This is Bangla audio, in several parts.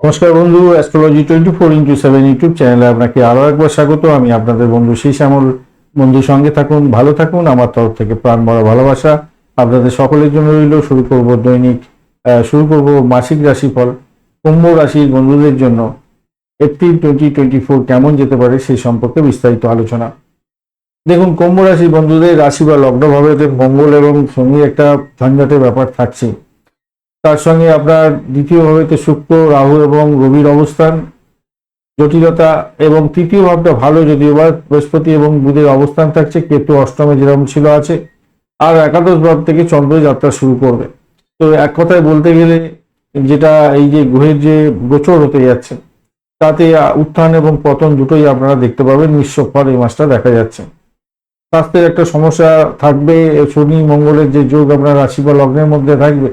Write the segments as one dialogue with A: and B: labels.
A: নমস্কার বন্ধু astrology twenty four into seven YouTube চ্যানেলে আপনাকে আরও একবার স্বাগত। আমি আপনাদের বন্ধু সেই শ্যামল বন্ধু সঙ্গে থাকুন, ভালো থাকুন। আমার তরফ থেকে প্রাণ বড় ভালোবাসা। আপনাদের সকলের জন্য রইল। শুরু করব দৈনিক শুরু করব মাসিক রাশিফল, কুম্ভ রাশির বন্ধুদের জন্য। এপ্রিল টোয়েন্টি টোয়েন্টি ফোর কেমন যেতে পারে সেই সম্পর্কে বিস্তারিত আলোচনা। দেখুন, কুম্ভ রাশির বন্ধুদের রাশি বা লগ্নভাবে মঙ্গল এবং শনির একটা ঝঞ্ঝাটের ব্যাপার থাকছে। তার সঙ্গে আপনার দ্বিতীয় ভাবেতে শুক্র, রাহু এবং রবির অবস্থান, জটিলতা এবং তৃতীয় ভাবটা ভালো যদিও বা বৃহস্পতি এবং বুধের অবস্থান থাকছে, কেতু অষ্টমে যেরকম ছিল আছে, আর একাদশ ভাব থেকে চন্দ্র যাত্রা শুরু করবে। তো এক কথায় বলতে গেলে যেটা এই যে গ্রহের যে গোচর হতে যাচ্ছে, তাতে উত্থান এবং পতন দুটোই আপনারা দেখতে পাবেন ফল এই মাসটা দেখা যাচ্ছে। স্বাস্থ্যের একটা সমস্যা থাকবে, শনি মঙ্গলের যে যোগ আপনার রাশি বা লগ্নের মধ্যে থাকবে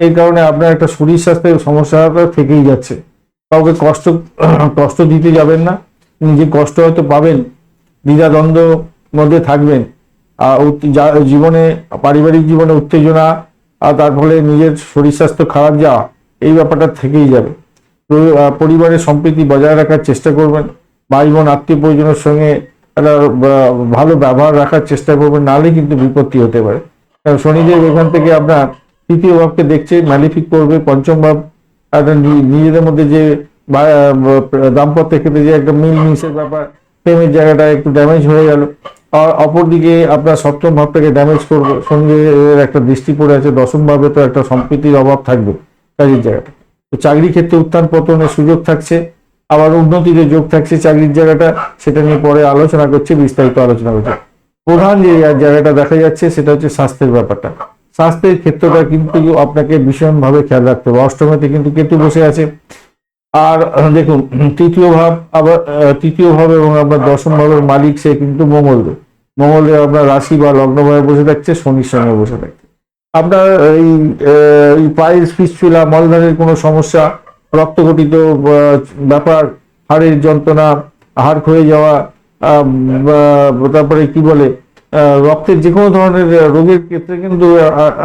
A: এই কারণে আপনার একটা শরীর স্বাস্থ্যের সমস্যাটা থেকেই যাচ্ছে। কাউকে কষ্ট কষ্ট দিতে যাবেন না। নিজে কষ্ট হয়তো পাবেন, দ্বিধাদ্বন্দ্ব মধ্যে থাকবেন। আর জীবনে, পারিবারিক জীবনে উত্তেজনা, আর তার ফলে নিজের শরীর স্বাস্থ্য খারাপ যাওয়া, এই ব্যাপারটা থেকেই যাবে। পরিবারের সম্প্রীতি বজায় রাখার চেষ্টা করবেন। ভাই বোন আত্মীয় পরিজনের সঙ্গে একটা ভালো ব্যবহার রাখার চেষ্টা করবেন। নাহলে কিন্তু বিপত্তি হতে পারে। কারণ শনিদেব এখান থেকে আপনার তৃতীয় ভাবকে দেখছে ম্যালিফিক করবে পঞ্চম ভাব নিজেদের মধ্যে যে দাম্পত্যের ক্ষেত্রে যে একটা মিল মিশের ব্যাপার, প্রেমের জায়গাটা একটু ড্যামেজ হয়ে গেল। আর অপরদিকে আপনার সপ্তম ভাবটাকে ড্যামেজ করবে সঙ্গে একটা দৃষ্টি পড়ে আছে, দশম ভাবে তো একটা সম্প্রীতির অভাব থাকবে কাজের জায়গাটা। তো চাকরি ক্ষেত্রে উত্থান পতনের সুযোগ থাকছে, আবার উন্নতিতে যোগ থাকছে চাকরির জায়গাটা, সেটা নিয়ে পরে আলোচনা করছে, বিস্তারিত আলোচনা করছে। প্রধান যে জায়গাটা দেখা যাচ্ছে, সেটা হচ্ছে স্বাস্থ্যের ব্যাপারটা। স্বাস্থ্যের ক্ষেত্রটা কিন্তু আপনাকে ভীষণভাবে খেয়াল রাখতে হবে। অষ্টমীতে কিন্তু কেতু বসে আছে। আর দেখুন তৃতীয় ভাব, আবার তৃতীয় ভাব এবং আপনার দশম ভাবের মালিক সে কিন্তু মঙ্গলদেব মঙ্গলদেব আপনার রাশি বা লগ্নভাবে বসে থাকছে, শনির সঙ্গে বসে থাকছে। আপনার এই পায়ের ফিসচুলা মলদারের কোনো সমস্যা, রক্তঘটিত ব্যাপার, হাড়ের যন্ত্রণা, হাড় ক্ষয়ে যাওয়া তারপরে কি বলে রক্তের যে কোনো ধরনের রোগের ক্ষেত্রে কিন্তু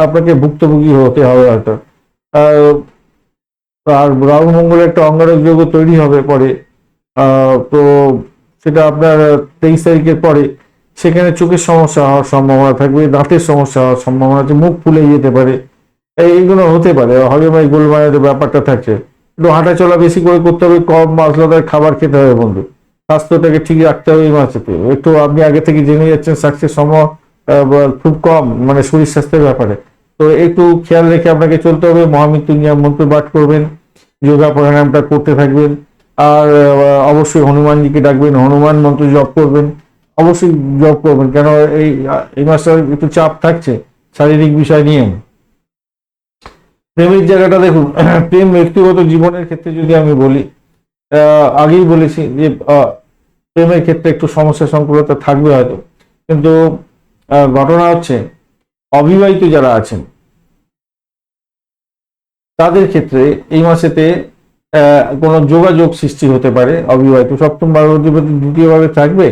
A: আপনাকে ভুক্তভোগী হতে হবে হয়তো। আর রাহু মঙ্গলের একটা অঙ্গারক যোগ তৈরি হবে পরে। তো সেটা আপনার তেইশ তারিখের পরে। সেখানে চোখের সমস্যা হওয়ার সম্ভাবনা থাকবে, দাঁতের সমস্যা হওয়ার সম্ভাবনা আছে, মুখ ফুলে যেতে পারে। এইগুলো হতে পারে হজমাই গোলমায়ের ব্যাপারটা থাকছে। একটু হাঁটা চলা বেশি করে করতে হবে, কম মশলাদার খাবার খেতে হবে বন্ধু। স্বাস্থ্যটাকে ঠিক রাখতে হবে এই মাসেতে। একটু আপনি আগে থেকে জেনে যাচ্ছেন সাকসেস সম আহ, বা- খুব কম মানে শরীর স্বাস্থ্যের ব্যাপারে। তো একটু খেয়াল রেখে আপনাকে চলতে হবে মহামৃত্যু নিয়ম মন্ত্র পাঠ করবেন যোগা প্রাণায়ামটা করতে থাকবেন আর অবশ্যই হনুমানজিকে ডাকবেন হনুমান মন্ত্র জপ করবেন অবশ্যই জপ করবেন কেন এই এই মাসটা একটু চাপ থাকছে শারীরিক বিষয় নিয়ে। প্রেমের জায়গাটা দেখুন প্রেম ব্যক্তিগত জীবনের ক্ষেত্রে যদি আমি বলি আগেই বলেছি যে প্রেমের ক্ষেত্রে একটু সমস্যা সংকুলতা থাকবে হয়তো। কিন্তু ঘটনা হচ্ছে, অবিবাহিত যারা আছেন, তাদের ক্ষেত্রে এই মাসেতে কোনো যোগাযোগ সৃষ্টি হতে পারে, অবিবাহিত। সপ্তম ভাবে অধিপতি দ্বিতীয় থাকবে,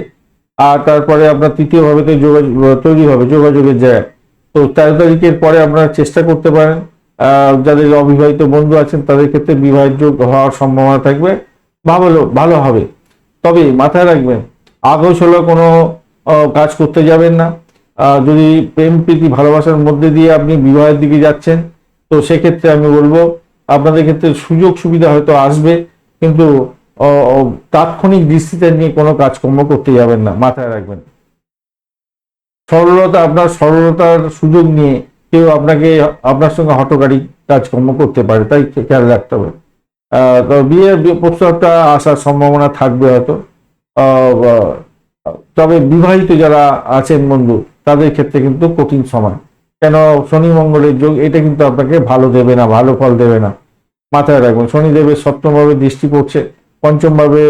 A: আর তারপরে আপনার তৃতীয় ভাবেতে যোগাযোগ তৈরি হবে, যোগাযোগের জায়গা। তো তেরো তারিখের পরে আপনারা চেষ্টা করতে পারেন যাদের অবিবাহিত বন্ধু আছেন, তাদের ক্ষেত্রে বিবাহের যোগ হওয়ার সম্ভাবনা থাকবে। ভালো ভালো হবে। তবে মাথায় রাখবেন আগোছলো কোনো কাজ করতে যাবেন না। যদি প্রেম প্রীতি ভালোবাসার মধ্যে দিয়ে আপনি বিবাহের দিকে যাচ্ছেন, তো সেক্ষেত্রে আমি বলব, আপনাদের ক্ষেত্রে সুযোগ সুবিধা হয়তো আসবে, কিন্তু তাৎক্ষণিক দৃষ্টিতে নিয়ে কোনো কাজকর্ম করতে যাবেন না, মাথায় রাখবেন। সরলতা, আপনার সরলতার সুযোগ নিয়ে কেউ আপনাকে, আপনার সঙ্গে হটকারী কাজকর্ম করতে পারে, তাই খেয়াল রাখতে হবে। তো বিয়ের প্রস্তাবটা আসার সম্ভাবনা থাকবে হয়তো। তবে বিবাহিত যারা আছেন বন্ধু তাদের ক্ষেত্রে কিন্তু কঠিন সময়। কেন? শনি মঙ্গলের যোগ এটা কিন্তু আপনাকে ভালো দেবে না ভালো ফল দেবে না। মাথায় রাখবেন শনিদেবের সপ্তমভাবে দৃষ্টি পড়ছে পঞ্চমভাবে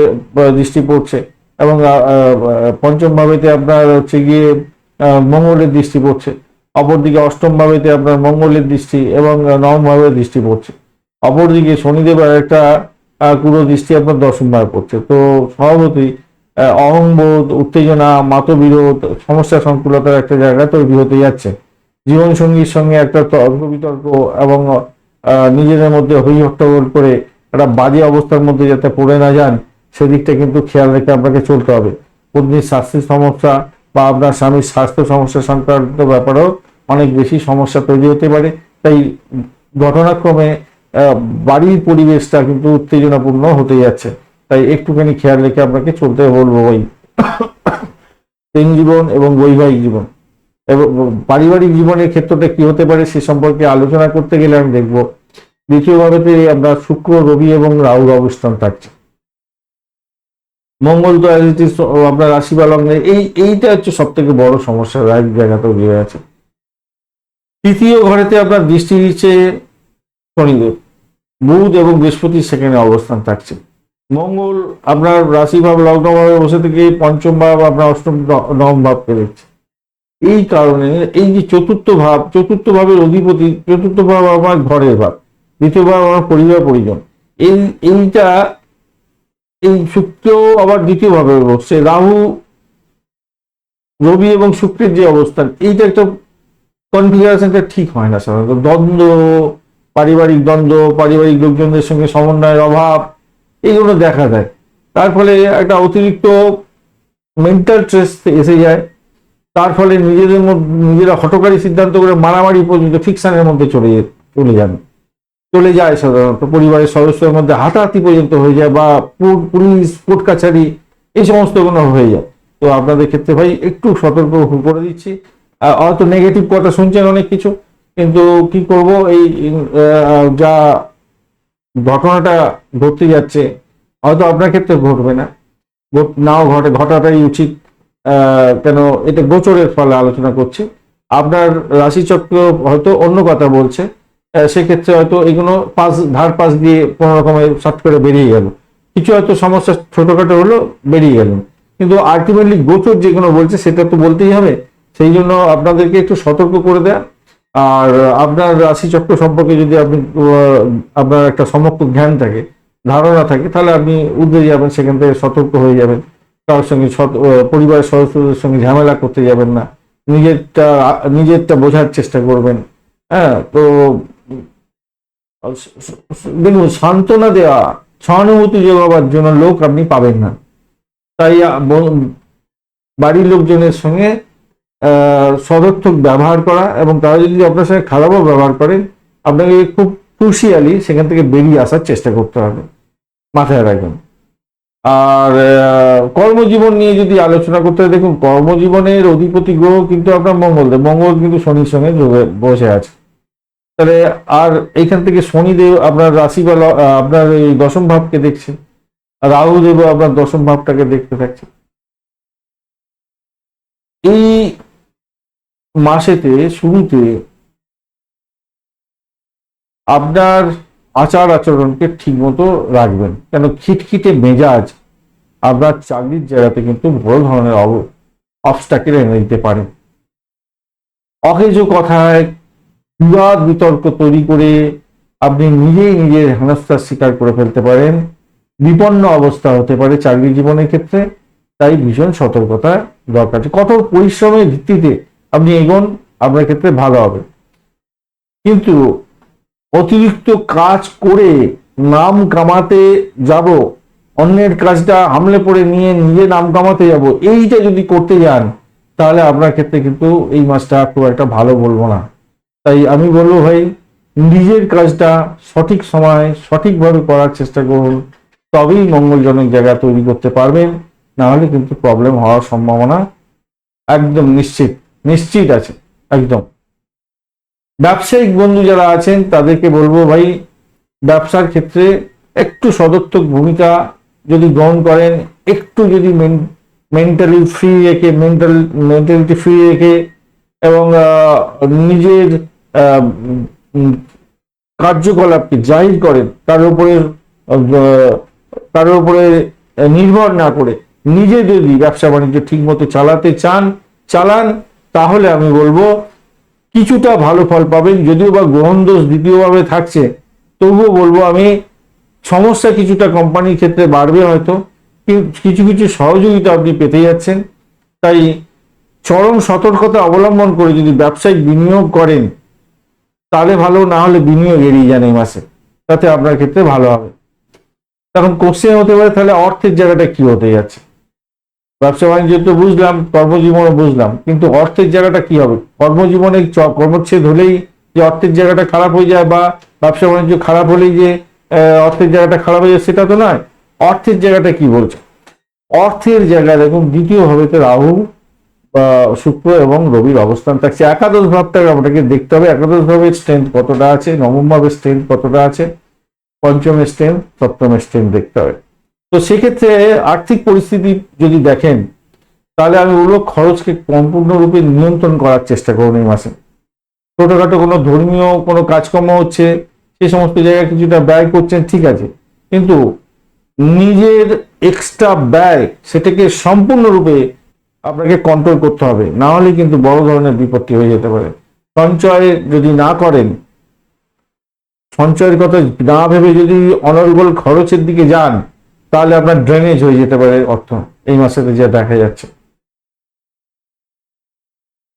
A: দৃষ্টি পড়ছে এবং আহ, আহ, পঞ্চম ভাবেতে আপনার হচ্ছে গিয়ে মঙ্গলের দৃষ্টি পড়ছে অপরদিকে অষ্টম ভাবেতে আপনার মঙ্গলের দৃষ্টি এবং নবম ভাবে দৃষ্টি পড়ছে। অপরদিকে শনিদেবের একটা আহ, পুরো দৃষ্টি আপনার দশম ভাবে পড়ছে তো স্বভাবতই অহংবোধ উত্তেজনা মাতবিরোধ সমস্যা সংকুলতার একটা জায়গা তৈরি হতে যাচ্ছে। জীবন সঙ্গীর সঙ্গে একটা তর্ক বিতর্ক এবং নিজেদের মধ্যে হই হট্টগোল করে একটা বাজে অবস্থার মধ্যে যাতে পড়ে না যান সেদিকটা কিন্তু খেয়াল রেখে আপনাকে চলতে হবে। পত্নীর স্বাস্থ্যের সমস্যা বা আপনার স্বামীর স্বাস্থ্য সমস্যা সংক্রান্ত ব্যাপারেও অনেক বেশি সমস্যা তৈরি হতে পারে। তাই ঘটনাক্রমে বাড়ির পরিবেশটা কিন্তু উত্তেজনাপূর্ণ হতে যাচ্ছে। তাই একটুখানি খেয়াল রেখে আপনাকে চলতে বলব ওই প্রেম জীবন এবং বৈবাহিক জীবন। এবং পারিবারিক জীবনের ক্ষেত্রটা কি হতে পারে সে সম্পর্কে আলোচনা করতে গেলে আমি দেখব। দ্বিতীয় ভাবেতে আপনার শুক্র, রবি এবং রাহুর অবস্থান থাকছে। মঙ্গল তো আপনার রাশি বা এই, এইটা হচ্ছে সব থেকে বড় সমস্যা এক জায়গা তৈরি হয়ে আছে তৃতীয় ঘরেতে আপনার দৃষ্টি দিচ্ছে শনিদেব বুধ এবং বৃহস্পতি সেখানে অবস্থান থাকছে। মঙ্গল আপনার রাশি ভাব লগ্ন ভাবে বসে থেকে পঞ্চম ভাব, আপনার অষ্টম নবম ভাবকে দেখছে এই কারণে এই যে চতুর্থ ভাব, চতুর্থ ভাবের অধিপতি, চতুর্থ ভাব আমার ঘরের ভাব, দ্বিতীয় ভাব আমার পরিবার পরিজন। এই, এইটা, এই শুক্র আবার দ্বিতীয় ভাবে বসছে। রাহু, রবি এবং শুক্রের যে অবস্থান, এইটা একটা কনফিগারেশনটা ঠিক হয় না সাধারণত। দ্বন্দ্ব পারিবারিক দ্বন্দ্ব, পারিবারিক লোকজনদের সঙ্গে সমন্বয়ের অভাব, এইগুলো দেখা যায়। তার ফলে একটা অতিরিক্ত মেন্টাল স্ট্রেস এসে যায়। তার ফলে নিজেদের মধ্যে, নিজেরা হটকারী সিদ্ধান্ত করে মারামারি পর্যন্ত ফিকশনের মধ্যে চলে চলে যান। চলে যায় সাধারণত, পরিবারের সদস্যদের মধ্যে হাতাহাতি পর্যন্ত হয়ে যায় বা পুলিশ, কোর্ট কাছারি, এই সমস্তগুলো হয়ে যায়। তো আপনাদের ক্ষেত্রে ভাই একটু সতর্ক করে দিচ্ছি। হয়তো নেগেটিভ কথা শুনছেন অনেক কিছু। কিন্তু কি করব? এই যা ঘটনাটা ঘটতে যাচ্ছে, হয়তো আপনার ক্ষেত্রে ঘটবে না। নাও ঘটে ঘটাটাই উচিত। কেন এটা গোচরের ফলে আলোচনা করছি। আপনার রাশিচক্র হয়তো অন্য কথা বলছে। সেক্ষেত্রে হয়তো এগুলো পাস ধার পাস দিয়ে কোনো রকমের শর্ট করে বেরিয়ে গেল। কিছু হয়তো সমস্যা ছোটখাটো হলো, বেরিয়ে গেল। কিন্তু আলটিমেটলি গোচর যেগুলো বলছে, সেটা তো বলতেই হবে। সেই জন্য আপনাদেরকে একটু সতর্ক করে দেয়া। আর আপনার রাশিচক্র সম্পর্কে যদি আপনি আপনার একটা সমক্ষ জ্ঞান থাকে, ধারণা থাকে, তাহলে আপনি উদ্রে যাবেন সেখান থেকে সতর্ক হয়ে যাবেন। কারোর সঙ্গে পরিবারের সদস্যদের সঙ্গে ঝামেলা করতে যাবেন না। নিজেরটা নিজেরটা বোঝার চেষ্টা করবেন। হ্যাঁ তো, দেখুন, সান্ত্বনা দেওয়া, সহানুভূতি যোগাবার জন্য লোক আপনি পাবেন না। তাই বাড়ির লোকজনের সঙ্গে সদর্থক ব্যবহার করা এবং তারা যদি আপনার সঙ্গে খারাপও ব্যবহার করেন আপনাকে খুব ক্রুশিয়ালি সেখান থেকে বেরিয়ে আসার চেষ্টা করতে হবে। মাথায় রাখবেন। আর কর্মজীবন নিয়ে যদি আলোচনা করতে হয়, দেখুন, কর্মজীবনের অধিপতি গ্রহ কিন্তু আপনার মঙ্গল দেব। মঙ্গল কিন্তু শনির সঙ্গে বসে আছে। তাহলে, আর এইখান থেকে শনিদেব আপনার রাশি বা আপনার এই দশম ভাবকে দেখছে আর রাহু দেব আপনার দশম ভাবটাকে দেখতে থাকছে এই মাসেতে, শুরুতে আপনার আচার আচরণকে ঠিকমতো রাখবেন। কেন? খিটখিটে মেজাজ আপনার চাকরির জায়গাতে কিন্তু বড় ধরনের অবস্টাকেল এনে দিতে পারে। অকেজ কথায় বিবাদ বিতর্ক তৈরি করে আপনি নিজেই নিজের হেনস্থার শিকার করে ফেলতে পারেন। বিপন্ন অবস্থা হতে পারে চাকরি জীবনের ক্ষেত্রে। তাই ভীষণ সতর্কতা দরকার। কঠোর পরিশ্রমের ভিত্তিতে আপনি এগোন, আপনার ক্ষেত্রে ভালো হবে। কিন্তু অতিরিক্ত কাজ করে নাম কামাতে যাব, অন্যের কাজটা হামলে পড়ে নিয়ে নিজে নাম কামাতে যাব, এইটা যদি করতে যান, তাহলে আপনার ক্ষেত্রে কিন্তু এই মাসটা খুব একটা ভালো বলব না। তাই আমি বলব ভাই, নিজের কাজটা সঠিক সময় সঠিকভাবে করার চেষ্টা করুন, তবেই মঙ্গলজনক জায়গা তৈরি করতে পারবেন, না হলে কিন্তু প্রবলেম হওয়ার সম্ভাবনা একদম নিশ্চিত। নিশ্চিত আছে, একদম। ব্যবসায়িক বন্ধু যারা আছেন, তাদেরকে বলব ভাই, ব্যবসার ক্ষেত্রে একটু সদর্থক ভূমিকা যদি গ্রহণ করেন, একটু যদি মেন্টালি ফ্রি রেখে মেন্টাল মেন্টালিটি ফ্রি রেখে এবং নিজের কার্যকলাপকে জাহির করেন, তার উপরে তার উপরে নির্ভর না করে নিজে যদি ব্যবসা বাণিজ্য ঠিক মতো চালাতে চান, চালান তাহলে আমি বলব, কিছুটা ভালো ফল পাবেন, যদিও বা গ্রহণ দোষ দ্বিতীয়ভাবে থাকছে। তবুও বলব আমি, সমস্যা কিছুটা কোম্পানির ক্ষেত্রে বাড়বে হয়তো কিছু কিছু সহযোগিতা আপনি পেতে যাচ্ছেন। তাই চরম সতর্কতা অবলম্বন করে যদি ব্যবসায়িক বিনিয়োগ করেন, তাহলে ভালো, না হলে বিনিয়োগ এড়িয়ে যান এই মাসে। তাতে আপনার ক্ষেত্রে ভালো হবে। তখন কোশ্চেন হতে পারে, তাহলে অর্থের জায়গাটা কি হতে যাচ্ছে? ব্যবসা বাণিজ্য তো বুঝলাম, কর্মজীবনও বুঝলাম, কিন্তু অর্থের জায়গাটা কি হবে? কর্মজীবনে কর্মচ্ছেদ হলেই যে অর্থের জায়গাটা খারাপ হয়ে যায় বা ব্যবসা বাণিজ্য খারাপ হলেই যে অর্থের জায়গাটা খারাপ হয়ে যায়, সেটা তো নয়। অর্থের জায়গাটা কি বলছে? অর্থের জায়গায় দেখুন, দ্বিতীয় ভাবেতে রাহু শুক্র এবং রবির অবস্থান থাকছে। একাদশ ভাবটাকে আপনাকে দেখতে হবে। একাদশ ভাবের স্ট্রেংথ কতটা আছে? নবম ভাবের স্ট্রেংথ কতটা আছে? পঞ্চমের স্ট্রেংথ সপ্তমের স্ট্রেংথ দেখতে হবে। তো সেক্ষেত্রে আর্থিক পরিস্থিতি যদি দেখেন, তাহলে আমি বলব খরচকে সম্পূর্ণরূপে নিয়ন্ত্রণ করার চেষ্টা করুন এই মাসে। ছোটোখাটো কোনো ধর্মীয় কোনো কাজকর্ম হচ্ছে, সে সমস্ত জায়গায় কিছুটা ব্যয় করছেন, ঠিক আছে। কিন্তু নিজের এক্সট্রা ব্যয় সেটাকে সম্পূর্ণরূপে আপনাকে কন্ট্রোল করতে হবে। না হলে কিন্তু বড় ধরনের বিপত্তি হয়ে যেতে পারে। সঞ্চয় যদি না করেন, সঞ্চয়ের কথা না ভেবে যদি অনর্গল খরচের দিকে যান তাহলে আপনার ড্রেনেজ হয়ে যেতে পারে অর্থ। এই মাসেতে যা দেখা যাচ্ছে।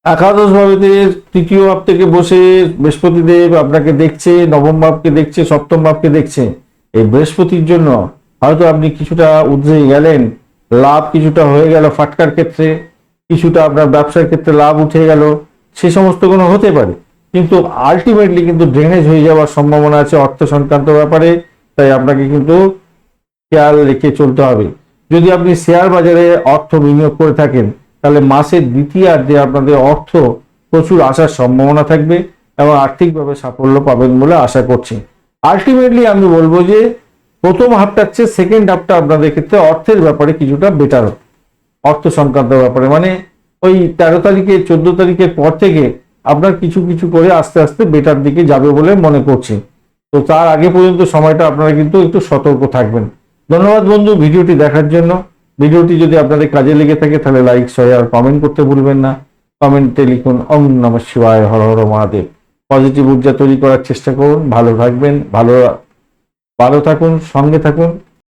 A: একাদশ ভাবেতে তৃতীয় ভাব থেকে বসে বৃহস্পতিদেব আপনাকে দেখছে, নবম ভাবকে দেখছে, সপ্তম ভাবকে দেখছে। এই বৃহস্পতির জন্য হয়তো আপনি কিছুটা উদ্রে গেলেন, লাভ কিছুটা হয়ে গেল ফাটকার ক্ষেত্রে, কিছুটা আপনার ব্যবসার ক্ষেত্রে লাভ উঠে গেল, সে সমস্ত কোনো হতে পারে। কিন্তু আলটিমেটলি কিন্তু ড্রেনেজ হয়ে যাওয়ার সম্ভাবনা আছে অর্থ সংক্রান্ত ব্যাপারে, তাই আপনাকে কিন্তু খেয়াল রেখে চলতে হবে। যদি আপনি শেয়ার বাজারে অর্থ বিনিয়োগ করে থাকেন, তাহলে মাসের দ্বিতীয়ার্ধে আপনাদের অর্থ প্রচুর আসার সম্ভাবনা থাকবে এবং আর্থিকভাবে সাফল্য পাবেন বলে আশা করছি। আলটিমেটলি আমি বলব যে, প্রথম হাফটার চেয়ে সেকেন্ড হাফটা আপনাদের ক্ষেত্রে অর্থের ব্যাপারে কিছুটা বেটার অর্থ সংক্রান্ত ব্যাপারে মানে ওই তেরো তারিখে, চোদ্দ তারিখের পর থেকে আপনার কিছু কিছু করে আস্তে আস্তে বেটার দিকে যাবে বলে মনে করছি। তো তার আগে পর্যন্ত সময়টা আপনারা কিন্তু একটু সতর্ক থাকবেন। ধন্যবাদ বন্ধু ভিডিওটি দেখার জন্য। ভিডিওটি যদি আপনাদের কাজে লেগে থাকে, তাহলে লাইক শেয়ার কমেন্ট করতে ভুলবেন না। কমেন্টে লিখুন অং নম শিবায়, হর হর মহাদেব। পজিটিভ ঊর্জা তৈরি করার চেষ্টা করুন। ভালো থাকবেন, ভালো ভালো থাকুন, সঙ্গে থাকুন।